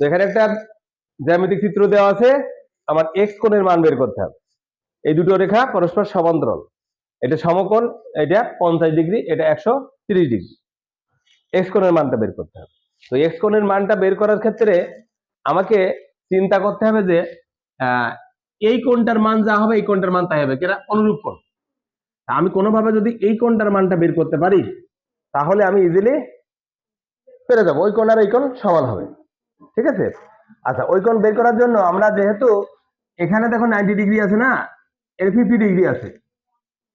এখানে একটা জ্যামিতিক চিত্র দেওয়া আছে। আমার এক্স কোণের মান বের করতে হবে। এই দুটো রেখা পরস্পর সমান্তরাল। এটা সমকোণ, এটা পঞ্চাশ ডিগ্রি, এটা একশো তিরিশ ডিগ্রি। এক্স কোণের মানটা বের করতে হবে। তো এক্স কোণের মানটা বের করার ক্ষেত্রে আমাকে চিন্তা করতে হবে যে এই কোণটার মান যা হবে, এই কোণটার মান তাই হবে কেনা অনুরূপ কোণ? আমি কোনোভাবে যদি এই কোণটার মানটা বের করতে পারি, তাহলে আমি ইজিলি পেরে যাব। ওই কোণ আর এই কোণ সমান হবে। ঠিক আছে? আচ্ছা ওই কোণ বের করার জন্য আমরা যেহেতু এখানে দেখো নাইনটি ডিগ্রি আছে না? এর ফিফটি ডিগ্রি আছে।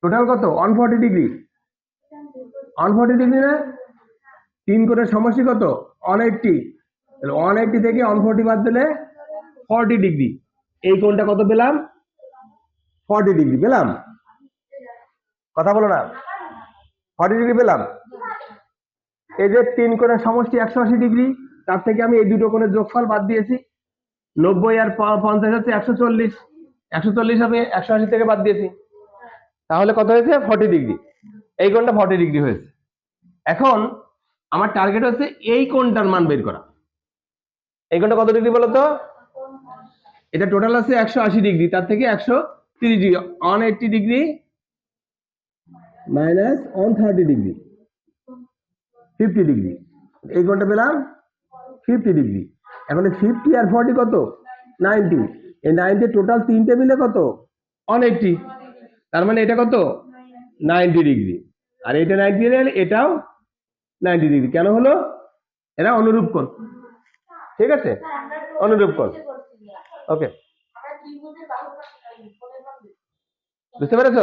টোটাল কত? One forty degree one forty degree না? তিন কোণের সমষ্টি কত? ওয়ান এইটটি ওয়ান এইটটি থেকে ওয়ান ফর্টি বাদ দিলে ফর্টি ডিগ্রি এই কোণটা কত পেলাম? ফর্টি ডিগ্রি পেলাম? কথা বলো না। ফর্টি ডিগ্রি পেলাম? এই যে তিন কোণের সমষ্টি একশো আশি ডিগ্রি তার থেকে আমি এই দুটো কোণের যোগফল বাদ দিয়েছি। নব্বই আর পঞ্চাশ হচ্ছে একশো চল্লিশ। একশো চল্লিশ আমি একশো আশি থেকে বাদ দিয়েছি। তাহলে কত হয়েছে? ফর্টি ডিগ্রি এই কোণটা ফর্টি ডিগ্রি হয়েছে। এখন আমার টার্গেট হচ্ছে এই কোণটার মান বের করা। এই কোণটা কত ডিগ্রি বলো তো এটা টোটাল আছে একশো আশি ডিগ্রি তার থেকে একশো তিরিশ degree one eighty degree minus one thirty degree fifty degree এই কোণটা পেলাম ফিফটি ডিগ্রি এখন ফিফটি আর ফর্টি কত? নাইনটি এই নাইনটি টোটাল তিনটে মিলে কত? অনেকটি। তার মানে এটা কত? নাইনটি ডিগ্রি আর এটা নাইনটি ডিগ্রি এটাও নাইনটি ডিগ্রি কেন হলো? এরা অনুরূপ কর ঠিক আছে? অনুরূপ কর ওকে বুঝতে পেরেছ?